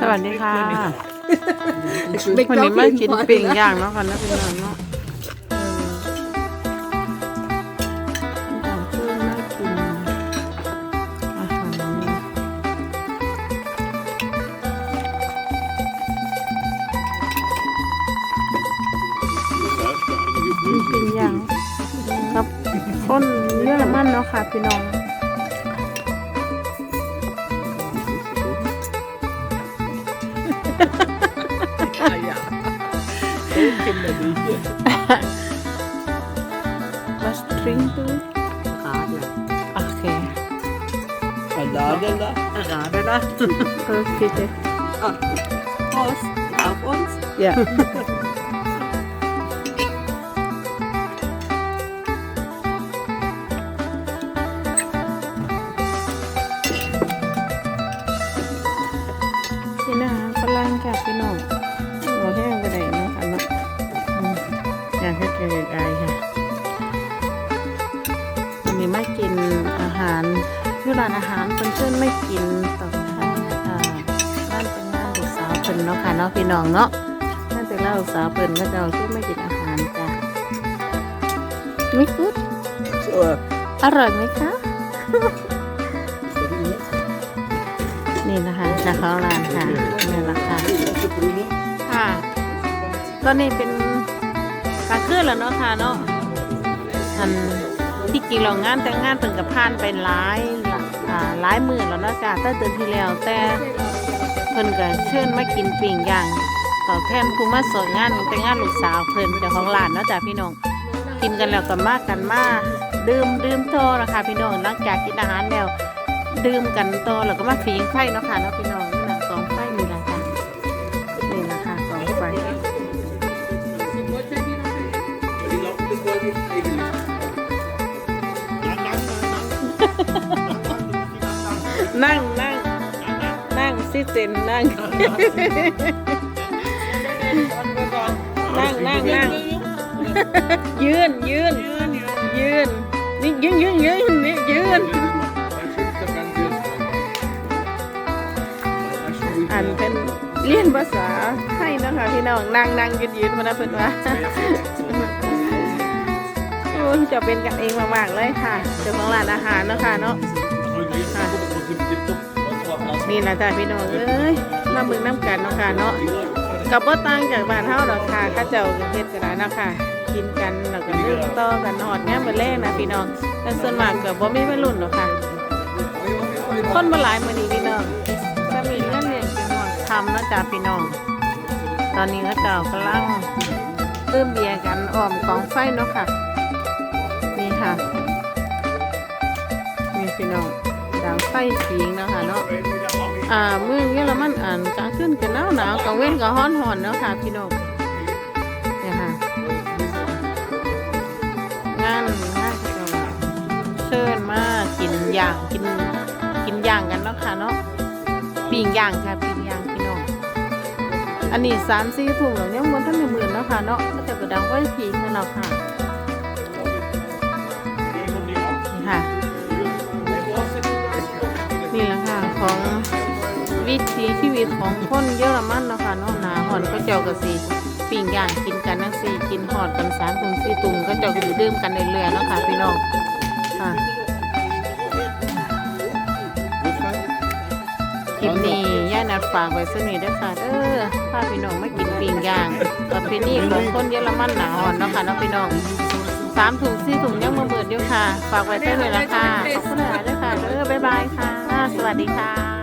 สวัสดีค่ะวันนี้มากินปิ้งย่างเนาะค่ะนะพี่น้องเนาะเออต่างเพื่อนมากินอาหารมีปิ้งย่างกับคนเยอรมันเนาะค่ะพี่น้อง Was trinken du? Radler. Okay. Radler. Radler. Oh, bitte. Prost auf uns. Ja. พี่นาฝรั่งค่ะพี่น้องหั นี่ไม่กินอาหารที่ร้านอาหารเพื่อนๆไม่กินต่อค่ะอ่าร้านเป็นงานลูกสาวเพิ่นเนาะค่ะเนาะพี่น้องเนาะนั่นเป็นร้านลูกสาวเพิ่นก็จะเอาที่ไม่กินอาหารจ้ะม่กุดอร่อยไหมคะนี่นะคะจากของร้านค่ะนี่แหละค่ะค่ะตอนนี้เป็นกลางคืนแล้วเนาะค่ะเนาะอัน ที่จริงเรางานแต่งงานเพิ่งกับผ่านไปหลายอ่าหลายหมื่นแล้วเนาะจ้ะตั้งแต่เดือนที่แล้วแต่เพิ่นก็เชิญมากินปิ่งย่างตอบแทนผู้มาสวยงานแต่งงานลูกสาวเพิ่นเจ้าของร้านเนาะจ้ะพี่น้องกินกันแล้วก็มากกันมาดื่มดื่มโตนะคะพี่น้องหลังจากกินอาหารแล้วดื่มกันโตแล้วก็มาฝีงไฟเนาะค่ะเนาะพี่น้องนี่นะสองไฟมีหลายค่ะนี่นะคะสองไฟ นั่งนั่งนั่งซิเซนนั่ง นั่งนั่งนั่งยืนยืนยืนนี่ยืนยืนยืนนี่ยืนอันเป็นเรียนภาษาไทยนะคะพี่น้องนั่งนั่งยืนยืนมานะเพื่อนว่าจะเป็นกันเองมากๆเลยค่ะเจ้าของร้านอาหารเนาะค่ะเนาะ ค่ะนี่นะจ้ะพี่น้องเอ้ยน้ำมือน้ำกันเนาะค่ะเนาะกับว่ต่างจากบ้านเฮาดอกค่ะข้าเจ้าก็เฮ็ดกันแล้วเนาะค่ะกินกันแล้วก็ดื่มต่อกันหอดงามมื้อแรกนะพี่น้องแต่ส่วนมากก็บ่มีวัยรุ่นหรอกค่ะ คนมาหลายมื้อนี้พี่น้องจะมีเรื่องเรียนเป็นห่วงทำนะจ้ะพี่น้อง ตอนนี้เขาเจ้ากำลังตื้มเบียร์กันอ้อมกองไฟเนาะค่ะ นี่ค่ะนี่พี่น้อง ดังไฟผิงเนาะค่ะเนาะอ่าเมืองเยอรมันอ่านกลางคืนก็หนาวหนาวกลางเว้นก็ร้อนร้อนเนาะค่ะพี่น้องเนี่ยค่ะงานงานเขาเจ้าเชิญมากินย่างกินกินย่างกันเนาะค่ะเนาะปิ้งย่างค่ะปิ้งย่างพี่น้องอันนี้สามสี่ถุงแล้วเนี่ยมันท่านหนึ่งหมื่นเนาะค่ะเนาะก็จะกระดังไว้ผีกันเราค่ะ วิีชีวิตของคนเยอรมันเนาะค่ะเนาะหนาหอนก็เจ้าก็สีปิ้งย่างกินกันนั่งสีกินหอดกันสามตุงสี่ตุงก็เจ้าก็สิดื่มกันเรื่อยๆเนาะค่ะพี่น้องค่ะคลิปนี้ย่านัดฝากไว้สนิทด้วยค่ะเออพาพี่น้องไมากินปิ้งย่างประเพณีของคนเยอรมันหนาหอนเนาะค่ะเนาะพี่น้องสามถุงสี่ถุงยังมาเบิดอยู่ค่ะ ฝากไว้เท่านี้ละค่ะขอบคุณหลายด้วยค่ะเออบ๊ายบายค่ะ สวัสดีค่ะ